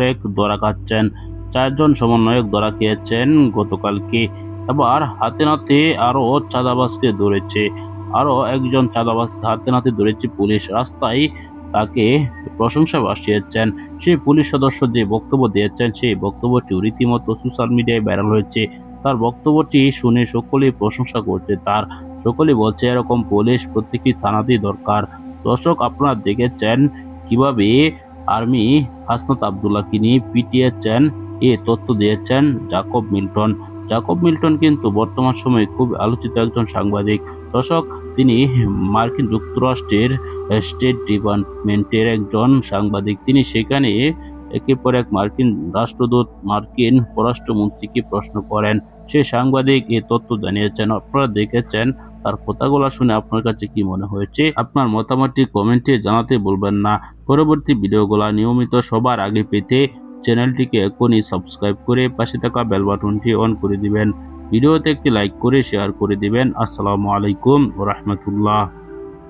এক ধরা খাচ্ছেন। চারজন সমন্বয়ক ধরা খেয়েছেন গতকালকে। এবার হাতে নাতে আরও চাঁদাবাজকে ধরেছে। আরও একজন চাঁদাবাজকে হাতে নাতে ধরেছে পুলিশ। রাস্তায় তাকে প্রশংসা ভাসিয়েছেন সেই পুলিশ সদস্য যে বক্তব্য দিয়েছেন, সেই বক্তব্যটি রীতিমতো সোশ্যাল মিডিয়ায় ভাইরাল হয়েছে। তার বক্তব্যটি শুনে সকলেই প্রশংসা করছে তার। সকলেই বলছে, এরকম পুলিশ প্রত্যেকটি থানাতেই দরকার। দর্শক, আপনারা দেখেছেন কীভাবে আর্মি হাসনাত আবদুল্লাহকে নিয়ে পিটিয়েছেন, এ তথ্য দিয়েছেন জাকব মিল্টন। জাকব মিল্টন কিন্তু বর্তমান সময়ে খুব আলোচিত একজন সাংবাদিক। দর্শক, তিনি মার্কিন যুক্তরাষ্ট্রের স্টেট ডিপার্টমেন্টের একজন সাংবাদিক। তিনি সেখানে একের পর এক মার্কিন রাষ্ট্রদূত, মার্কিন পররাষ্ট্রমন্ত্রীকে প্রশ্ন করেন। সেই সাংবাদিক এই তথ্য জানিয়েছেন, আপনারা দেখেছেন, তার কথাগুলো শুনে আপনার কাছে কি মনে হয়েছে? আপনার মতামতটি কমেন্টে জানাতে বলবেন না। পরবর্তী ভিডিওগুলো নিয়মিত সবার আগে পেতে চ্যানেলটিকে এখনই সাবস্ক্রাইব করে পাশে থাকা বেল বাটনটি অন করে দিবেন। ভিডিওতে একটি লাইক করে শেয়ার করে দিবেন। আসসালামু আলাইকুম রহমতুল্লাহ।